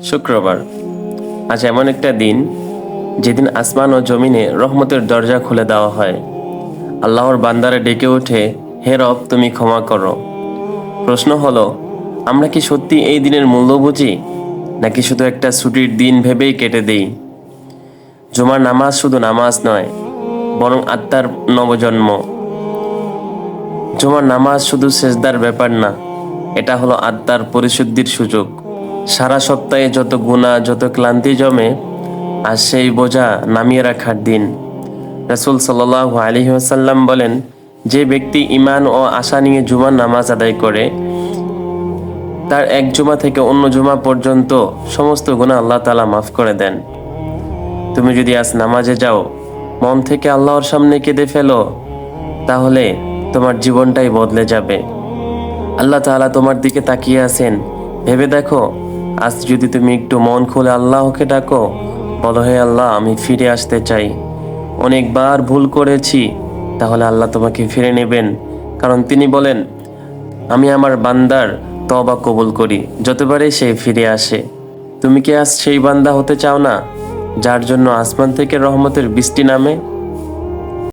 শুক্রবার। আজ এমন একটা দিন যেদিন আসমান ও জমিনে রহমতের দরজা খুলে দেওয়া হয়। আল্লাহর বান্দারে ডেকে ওঠে, হে রব, তুমি ক্ষমা করো। প্রশ্ন হলো, আমরা কি সত্যি এই দিনের মূল্য বুঝি? নাকি শুধু একটা ছুটির দিন ভেবেই কেটে দেই? জুমার নামাজ শুধু নামাজ নয়, বরং আত্মার নবজন্ম। জুমার নামাজ শুধু সেজদার ব্যাপার না, এটা হলো আত্মার পরিশুদ্ধির সুযোগ। সারা সপ্তাহে যত গুণা, যত ক্লান্তি জমে, আর সেই বোঝা নামিয়ে রাখার দিন। রসুল সাল আলী আসাল্লাম বলেন, যে ব্যক্তি ইমান ও আশা নিয়ে জুমার নামাজ আদায় করে, তার এক জুমা থেকে অন্য জুমা পর্যন্ত সমস্ত গুণা আল্লাহ তালা মাফ করে দেন। তুমি যদি আজ নামাজে যাও, মন থেকে আল্লাহর সামনে কেঁদে ফেলো, তাহলে তোমার জীবনটাই বদলে যাবে। আল্লাহ তাআলা তোমার দিকে তাকিয়ে আছেন। ভেবে দেখো আজ যদি তুমি একটু মন খুলে আল্লাহকে ডাকো, বলো, হে আল্লাহ, আমি ফিরে আসতে চাই। অনেকবার ভুল করেছি, তাহলে আল্লাহ তোমাকে ফিরে নেবেন। কারণ তিনি বলেন, আমি আমার বান্দার তবা কবুল করি, যতবারই সে ফিরে আসে। তুমি কি আজ সেই বান্দা হতে চাও না, যার জন্য আসমান থেকে রহমতের বৃষ্টি নামে?